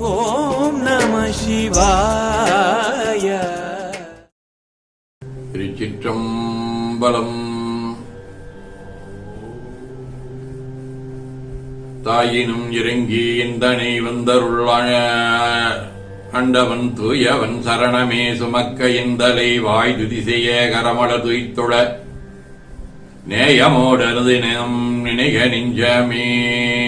ஓம் நம சிவாய. திருச்சிற்றம்பலம். தாயினும் இறங்கி இந்தனை வந்தருளான. அண்டவன் தூயவன் சரணமே சுமக்க இந்தலை வாய் துதிசெய்ய கரமள துய்த்துள. நேயமோடனது நினைக நெஞ்சமே.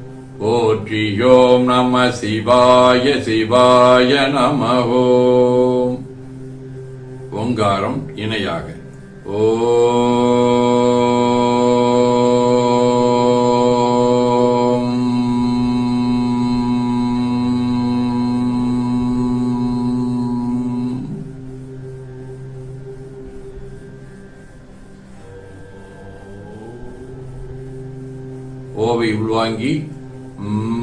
போற்றியோம் நம சிவாய சிவாய நமவோம் ஓங்காரம் இணையாக. ஓ. ஓவை உள்வாங்கி ம்.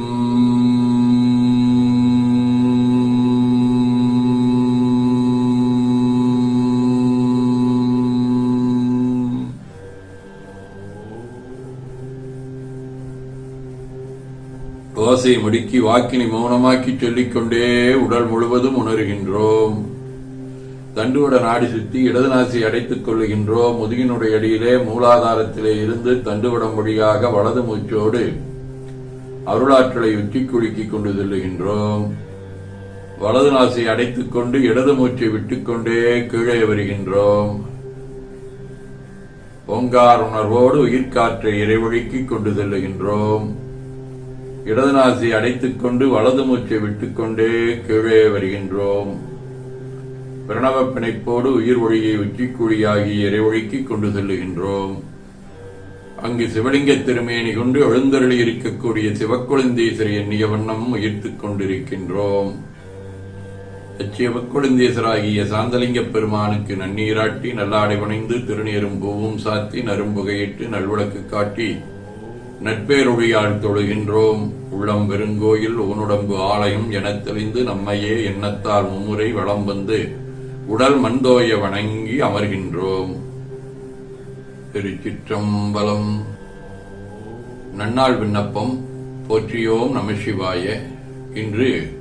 முடுக்கி வாக்கினை மௌனமாக்கி சொல்லிக்கொண்டே உடல் முழுவதும் உணர்கின்றோம் தண்டுவட நாடி சுற்றி இடது நாசி அடைத்துக் கொள்ளுகின்றோம் முதுகினுடைய அடியிலே மூலாதாரத்திலே இருந்து தண்டுவடம் வழியாக வலது மூச்சோடு அருளாற்றலை உச்சி குலுக்கிக் கொண்டு செல்லுகின்றோம் வலது நாசை அடைத்துக் கொண்டு இடது மூச்சை விட்டுக்கொண்டே கீழே வருகின்றோம். ஓங்கார் உணர்வோடு உயிர்காற்றை இறைவழிக்கிக் கொண்டு செல்லுகின்றோம் இடது நாசை அடைத்துக் கொண்டு வலது மூச்சை விட்டுக்கொண்டே கீழே வருகின்றோம். பிரணவ பிணைப்போடு உயிர் ஒழியை உச்சிக்குழியாகி இறைவழிக்கிக் கொண்டு செல்லுகின்றோம் அங்கு சிவலிங்க திருமேனி கொண்டு எழுந்தருளி இருக்கக்கூடிய சிவக்குழந்தீசரை எண்ணிய வண்ணம் உயிர்த்துக் கொண்டிருக்கின்றோம். அச்சிவக்குழந்தீசராகிய சாந்தலிங்க பெருமானுக்கு நன்னீராட்டி நல்லாடை வணைந்து திருநீரும் பூவும் சாத்தி நரும்புகையிட்டு நல்விளக்கு காட்டி நட்பேரொழியால் தொழுகின்றோம். உள்ளம் பெருங்கோயில் ஊனுடம்பு ஆலயம் எனத் தெளிந்து நம்மையே எண்ணத்தால் மும்முறை வளம் வந்து உடல் மண்தோய வணங்கி அமர்கின்றோம். திருச்சிற்றம்பலம். நன்னாள் விண்ணப்பம். போற்றியோம் நம சிவாய. இன்று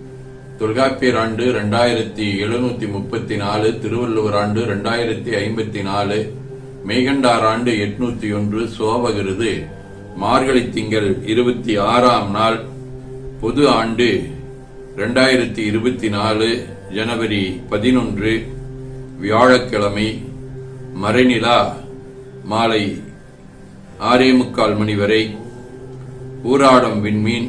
தொல்காப்பியர் ஆண்டு இரண்டாயிரத்தி எழுநூத்தி முப்பத்தி நாலு திருவள்ளுவர் ஆண்டு இரண்டாயிரத்தி ஐம்பத்தி நாலு மேகண்டார் ஆண்டு எட்நூத்தி ஒன்று சோபகிருது மார்கழி திங்கள் இருபத்தி ஆறாம் நாள் பொது ஆண்டு இரண்டாயிரத்தி இருபத்தி நாலு ஜனவரி பதினொன்று வியாழக்கிழமை மறைநிலா மாலை ஆறே முக்கால் மணி வரை ஊராடம் விண்மீன்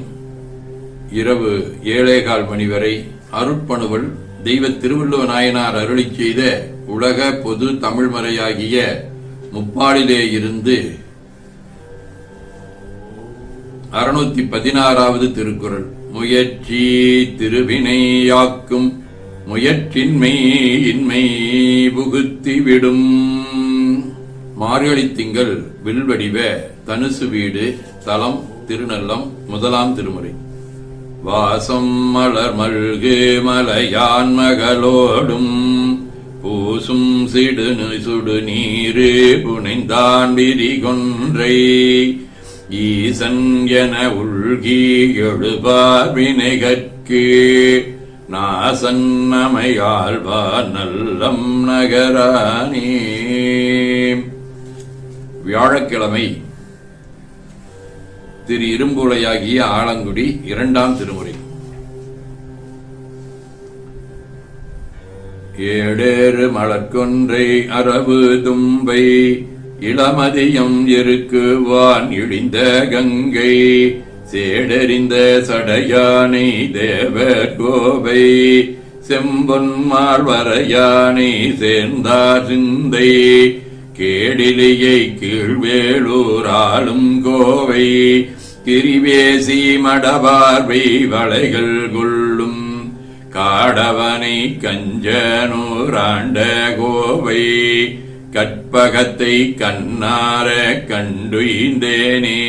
இரவு ஏழேகால் மணி வரை அருட்பணுவல் தெய்வ திருவள்ளுவ நாயனார் அருளி செய்த உலக பொது தமிழ்மறையாகிய முப்பாளிலே இருந்து அறுநூத்தி பதினாறாவது திருக்குறள். முயற்சி திருவினையாக்கும் முயற்சின்மை இன்மை புகுத்தி விடும். மார்கழி திங்கள் வில்வடிவ தனுசு வீடு தலம் திருநல்லம் முதலாம் திருமுறை. வாசம் மலர் மல்கு மலையான் மகளோடும் பூசும் சிடு சுடு நீரு புனைந்தான் விரிகொன்றை ஈசன் என உள்கி எழுபார் வினைகற்கு நாசன் நமையாழ்வார் நல்லம் நகரானே. வியாழக்கிழமை திரு இரும்புலையாகிய ஆலங்குடி இரண்டாம் திருமுறை. ஏடேறு மலர்கொன்றை அரவு தும்பை இளமதியம் இருக்குவான் இழிந்த கங்கை சேடறிந்த சடையானை தேவர் கோவை செம்பொன் மால்வரையானை சேர்ந்தார் சிந்தை கேடிலியை கீழ்வேளூராளும் கோவை திரிவேசி மடபார்வை வளைகள் கொள்ளும் காடவனை கஞ்சனூராண்ட கோவை கற்பகத்தை கண்ணார கண்டுயிந்தேனே.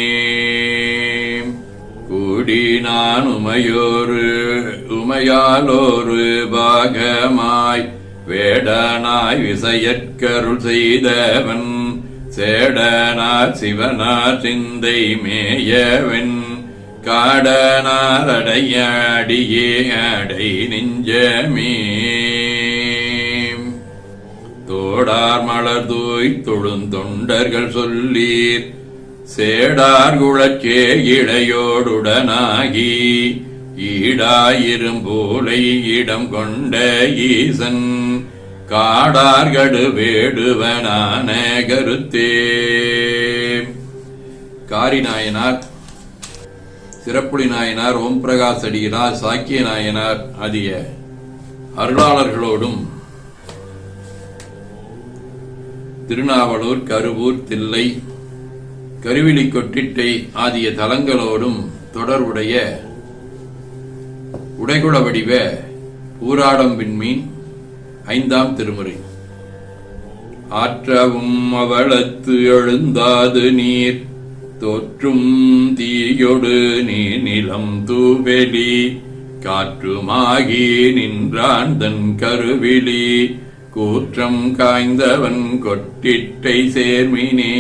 கூடி நான் உமையோரு உமையாலோரு பாகமாய் வேடனாய் விசையற்கருள் செய்தவன் சேடனார் சிவனார் சிந்தை மேயவன் காடனார் அடையாடியே அடை நெஞ்சமே. தோடார் மலர் தூய் தொழுந்தொண்டர்கள் சொல்லீர் சேடார் குளச்சே ஈடாயிரும் போலை இடம் கொண்ட ஈசன். காடார்கடு வேடுவனான கருத்தே காரி நாயனார் சிறப்புலி நாயனார் ஓம் பிரகாஷ் அடிகளார் சாக்கிய நாயனார் ஆகிய அருளாளர்களோடும் திருநாவலூர் கருவூர் தில்லை கருவிலி கொட்டிட்டை ஆகிய தலங்களோடும் தொடர்புடைய உடைகுள வடிவ ஊராடம் விண்மீன் ஐந்தாம் திருமுறை. ஆற்றவும் அவளத்து எழுந்தாது நீர். தோற்றும் தீயொடு நீ நிலம் தூவெளி. காற்றுமாகி நின்றான் தன் கருவிழி. கூற்றம் காய்ந்தவன் கொட்டிட்டை சேர்மினே.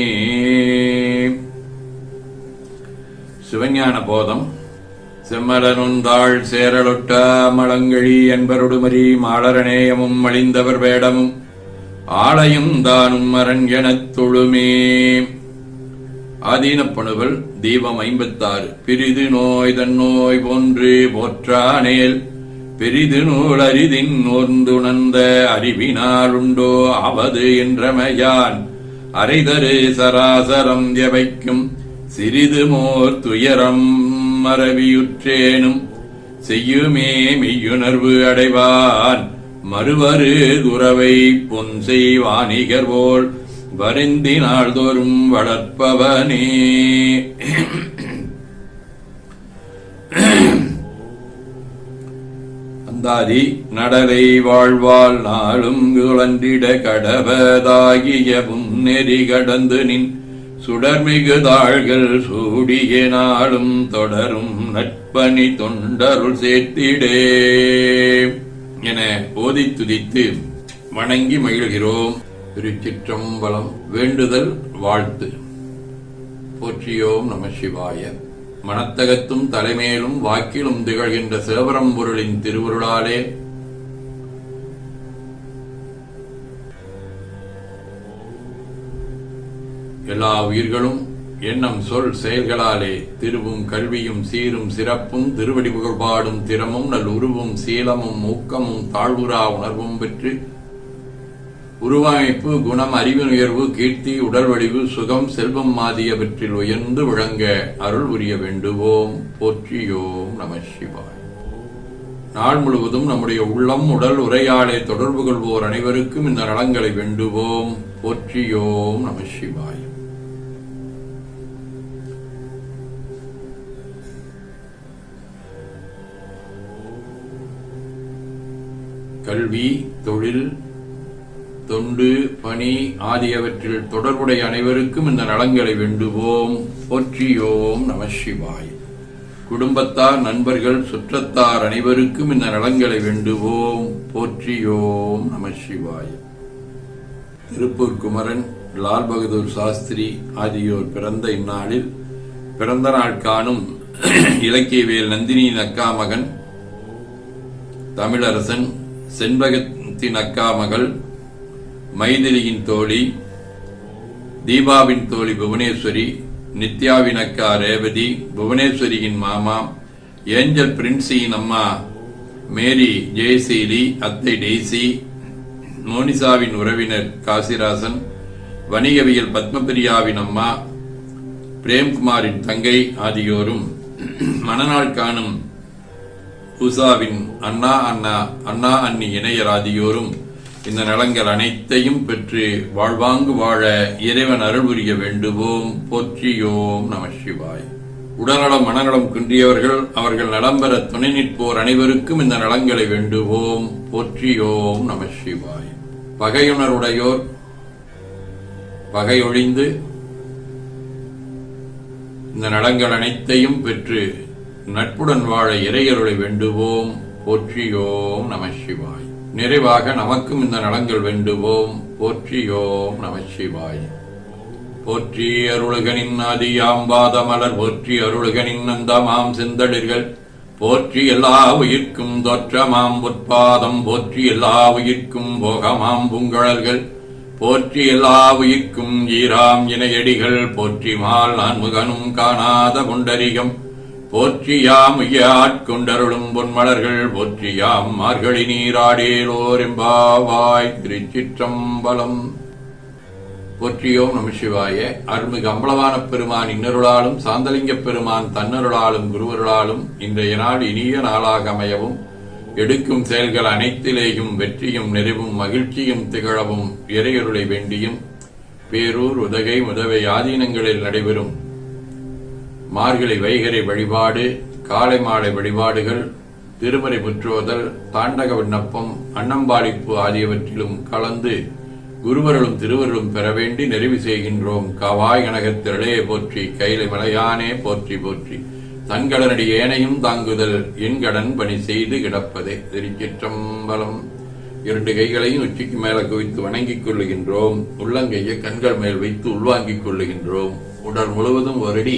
சிவஞான போதம். செம்மலனுந்தாள் சேரலொட்ட மலங்கழி என்பருடுமரி மாளரணேயமும் மலிந்தவர் வேடமும் ஆலயம் தானும் மரண் எனத் தொழுமே. ஆதீனப்பணுவல் தீபம் ஐம்பத்தாறு. பிரிது நோய் தன்னோய் போன்று போற்றானேல் பெரிது நூல் அரிதின் நோர்ந்துணர்ந்த அறிவினால் உண்டோ அவது என்றமையான். அரைதரு சராசரம் எவைக்கும் சிறிது மோர் துயரம் மறவியுற்றேனும் செய்யுமே மெய்யுணர்வு அடைவான். மறுவரு துறவை பொன் செய்வானிகர் போல் வருந்தி நாள்தோறும் வளர்ப்பவனே. அந்தாதி நடலை வாழ்வாள் நாளும் குழந்திட கடவதாகிய புன்னெறி கடந்து நின் சுடர்மிகு தாள்கள் சூடிய நாளும் தொடரும் நட்பணி தொண்டருள் சேர்த்திடே. என ஓதி துதித்து வணங்கி மகிழ்கிறோம். திருச்சிற்றம்பலம் வேண்டுதல் வாழ்த்து. போற்றியோம் நம சிவாய. மனத்தகத்தும் தலைமேலும் வாக்கிலும் திகழ்கின்ற சிவபரம்பொருளின் திருவுருளாலே எல்லா உயிர்களும் எண்ணம் சொல் செயல்களாலே திருவும் கல்வியும் சீரும் சிறப்பும் திருவடி புகழ்பாடும் திறமும் நல் உருவும் சீலமும் ஊக்கமும் தாழ்வுரா உணர்வும் பெற்று உருவமைப்பு குணம் அறிவு உயர்வு கீர்த்தி உடல் வடிவு சுகம் செல்வம் மாதியவற்றில் உயர்ந்து விளங்க அருள் உரிய வேண்டுவோம். போற்றியோம் நம சிவாய். நாள் முழுவதும் நம்முடைய உள்ளம் உடல் உரையாடை தொடர்பு கொள்வோர் அனைவருக்கும் இந்த நலங்களை வேண்டுவோம். போற்றியோம் நம சிவாய். கல்வி தொழில் தொண்டு பணி ஆகியவற்றில் தொடர்புடைய அனைவருக்கும் இந்த நலங்களை வேண்டுவோம். போற்றியோம் நம சிவாய். குடும்பத்தார் நண்பர்கள் சுற்றத்தார் அனைவருக்கும் இந்த நலன்களை வேண்டுவோம். போற்றியோம் நம சிவாய். திருப்பூர் குமரன் லால் பகதூர் சாஸ்திரி ஆகியோர் பிறந்த இந்நாளில் பிறந்த நாள் காணும் இலக்கியவியல் நந்தினியின் அக்கா மகன் தமிழரசன் செண்பகத்தின் அக்கா மகள் மைதிலியின் தோழி தீபாவின் தோழி புவனேஸ்வரி நித்யாவின் அக்கா ரேவதி புவனேஸ்வரியின் மாமா ஏஞ்சல் பிரின்சியின் அம்மா மேரி ஜெயசீலி அத்தை டெய்சி மோனிசாவின் உறவினர் காசிராசன் வணிகவியல் பத்மபிரியாவின் அம்மா பிரேம்குமாரின் தங்கை ஆகியோரும் மணநாள் காணும் உஷாவின் அண்ணா அண்ணா அண்ணா அண்ணி இணையராதியோரும் இந்த நலங்கள் அனைத்தையும் பெற்று வாழ்வாங்கு வாழ இறைவன் அருள் புரிய வேண்டுவோம். போற்றியோம் நம சிவாய். உடல்நலம் மனநலம் குன்றியவர்கள் அவர்கள் நலம் பெற துணை நிற்போர் அனைவருக்கும் இந்த நலங்களை வேண்டுவோம். போற்றியோம் நம சிவாய். பகையுணர்வுடையோர் பகையொழிந்து இந்த நலங்கள் அனைத்தையும் பெற்று நட்புடன் வாழ இறையருளை வேண்டுவோம். போற்றியோம் நம சிவாய். நிறைவாக நமக்கும் இந்த நலங்கள் வேண்டுவோம். போற்றியோம் நம சிவாய். போற்றி அருளுகனின் ஆதியாம்பாத பாதமலர் போற்றி அருளுகனின் நந்தமாம் செந்தளிர்கள். போற்றி எல்லா உயிர்க்கும் தோற்றமாம் பொற்பாதம் போற்றி எல்லா உயிர்க்கும் போகமாம் பூங்கழல்கள். போற்றி எல்லா உயிர்க்கும் ஈராம் இணையடிகள் போற்றி மால் நான்முகனும் காணாத புண்டரிகம் போற்றியாம் ஐயாட்கொண்டருளும் பொன்மலர்கள் போற்றியாம் மார்கழி நீராடேலோர் எம்பாவாய் திருச்சிற்றம்பலம். போற்றியோம் நம சிவாய. அருள்மிகு அம்பலவான பெருமான் இன்னருளாலும் சாந்தலிங்க பெருமான் தன்னருளாலும் குருவருளாலும் இன்றைய நாள் இனிய நாளாக அமையவும் எடுக்கும் செயல்கள் அனைத்திலேயும் வெற்றியும் நிறைவும் மகிழ்ச்சியும் திகழவும் இறையருளை வேண்டியும் பேரூர் உதகை உதவை ஆதீனங்களில் நடைபெறும் மார்கழி வைகரை வழிபாடு காலை மாலை வழிபாடுகள் திருமறை புற்றுவதல் தாண்டக விண்ணப்பம் அன்னம்பாடிப்பு ஆகியவற்றிலும் கலந்து குருவருளும் திருவருளும் பெற வேண்டி நிறைவு செய்கின்றோம். காவாய் கனகத்திரளே போற்றி கைலை மலையானே போற்றி போற்றி. தன்கடனடி ஏனையும் தாங்குதல் என் கடன் பணி செய்து கிடப்பதே. திருச்சிற்றம்பலம். இரண்டு கைகளையும் உச்சிக்கு மேல குவித்து வணங்கிக் கொள்ளுகின்றோம். உள்ளங்கையை கண்கள் மேல் வைத்து உள்வாங்கிக் கொள்ளுகின்றோம். உடல் முழுவதும் ஒரடி